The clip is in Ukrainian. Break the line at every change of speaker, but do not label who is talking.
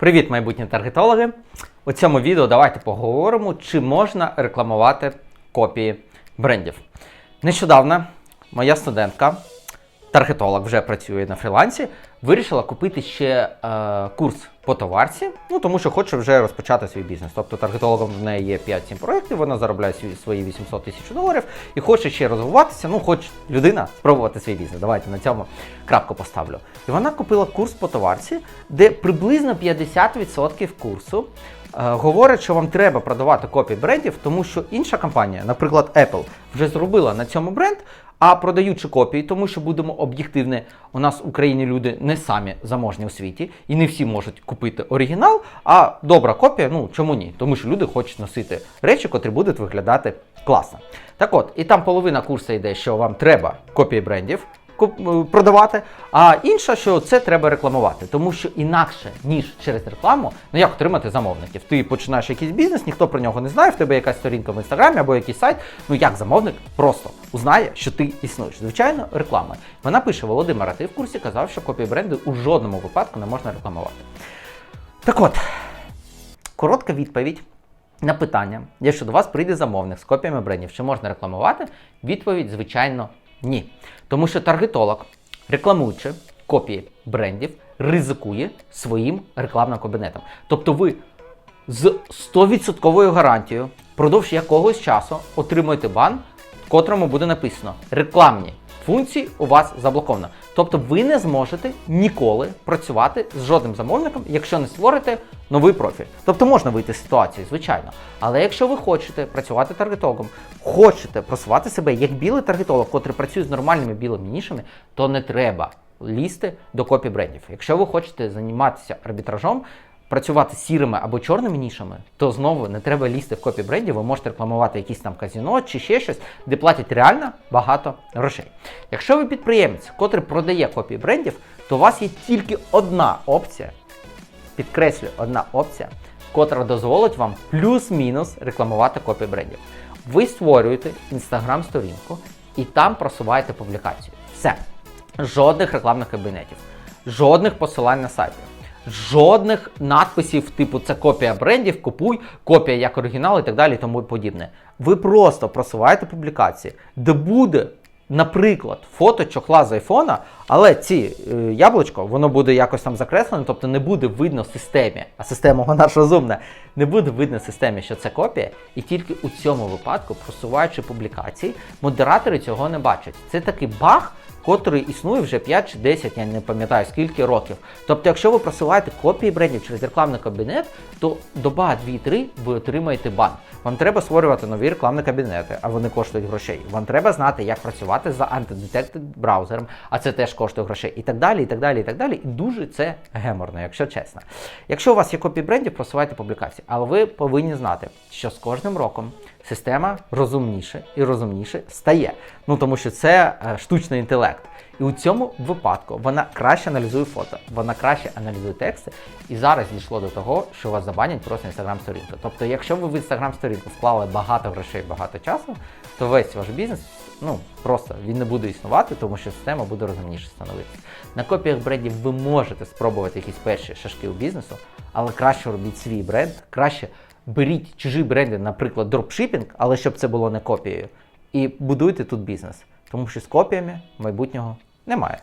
Привіт, майбутні таргетологи! У цьому відео давайте поговоримо, чи можна рекламувати копії брендів. Нещодавно моя студентка, таргетолог, вже працює на фрілансі, вирішила купити ще е, курс по товарці, ну тому що хоче вже розпочати свій бізнес. Тобто таргетологом в неї є 5-7 проєктів, вона заробляє свої, свої 800 тисяч доларів і хоче ще розвиватися. Ну, хоче людина спробувати свій бізнес. Давайте на цьому крапку поставлю. І вона купила курс по товарці, де приблизно 50% курсу. е, Говорять, що вам треба продавати копії брендів, тому що інша компанія, наприклад, Apple, вже зробила на цьому бренд, а продаючи копії, тому що будемо об'єктивні, у нас в Україні люди не самі заможні у світі, і не всі можуть купити оригінал. А добра копія, ну чому ні? Тому що люди хочуть носити речі, котрі будуть виглядати класно. Так от, і там половина курсу йде, що вам треба копії брендів продавати, а інша, що це треба рекламувати, тому що інакше, ніж через рекламу, ну як отримати замовників. Ти починаєш якийсь бізнес, ніхто про нього не знає, в тебе якась сторінка в інстаграмі або якийсь сайт. Ну як замовник просто узнає, що ти існуєш. Звичайно, реклама. Вона пише: Володимир, а ти в курсі казав, що копії бренду у жодному випадку не можна рекламувати. Так от, коротка відповідь. На питання, якщо до вас прийде замовник з копіями брендів, чи можна рекламувати? Відповідь, звичайно, ні. Тому що таргетолог, рекламуючи копії брендів, ризикує своїм рекламним кабінетом. Тобто ви з 100% гарантією впродовж якогось часу отримуєте бан, в котрому буде написано рекламні функції у вас заблоковано. Тобто ви не зможете ніколи працювати з жодним замовником, якщо не створите новий профіль. Тобто можна вийти з ситуації, звичайно. Але якщо ви хочете працювати таргетологом, хочете просувати себе як білий таргетолог, котрий працює з нормальними білими нішами, то не треба лізти до копі брендів. Якщо ви хочете займатися арбітражом, працювати сірими або чорними нішами, то знову не треба лізти в копі брендів, ви можете рекламувати якісь там казіно чи ще щось, де платять реально багато грошей. Якщо ви підприємець, котрий продає копії брендів, то у вас є тільки одна опція, підкреслюю, одна опція, котра дозволить вам плюс-мінус рекламувати копії брендів. Ви створюєте інстаграм-сторінку і там просуваєте публікацію. Все. Жодних рекламних кабінетів, жодних посилань на сайти, жодних надписів, типу це копія брендів, купуй, копія як оригінал і так далі, і тому подібне. Ви просто просуваєте публікації, де буде, наприклад, фото чохла з айфона, але ці е, яблучко, воно буде якось там закреслене, тобто не буде видно системі, а система вона ж розумна, не буде видно системі, що це копія, і тільки у цьому випадку, просуваючи публікації, модератори цього не бачать. Це такий баг, котрий існує вже 5 чи 10, я не пам'ятаю скільки років. Тобто, якщо ви просуваєте копії брендів через рекламний кабінет, то доба 2-3 ви отримаєте бан. Вам треба створювати нові рекламні кабінети, а вони коштують грошей. Вам треба знати, як працювати за антидетектед браузером, а це теж коштує грошей. І так далі, і так далі, і так далі. І дуже це геморно, якщо чесно. Якщо у вас є копії брендів, просувайте публікації. Але ви повинні знати, що з кожним роком система розумніше і розумніше стає. Ну тому що це е, штучний інтелект. І у цьому випадку вона краще аналізує фото, вона краще аналізує тексти. І зараз дійшло до того, що вас забанять просто інстаграм-сторінку. Тобто, якщо ви в інстаграм-сторінку вклали багато грошей, багато часу, то весь ваш бізнес ну просто він не буде існувати, тому що система буде розумніше становитися. На копіях брендів ви можете спробувати якісь перші шашки у бізнесу, але краще робіть свій бренд, краще беріть чужі бренди, наприклад, дропшипінг, але щоб це було не копією, і будуйте тут бізнес. Тому що з копіями майбутнього немає.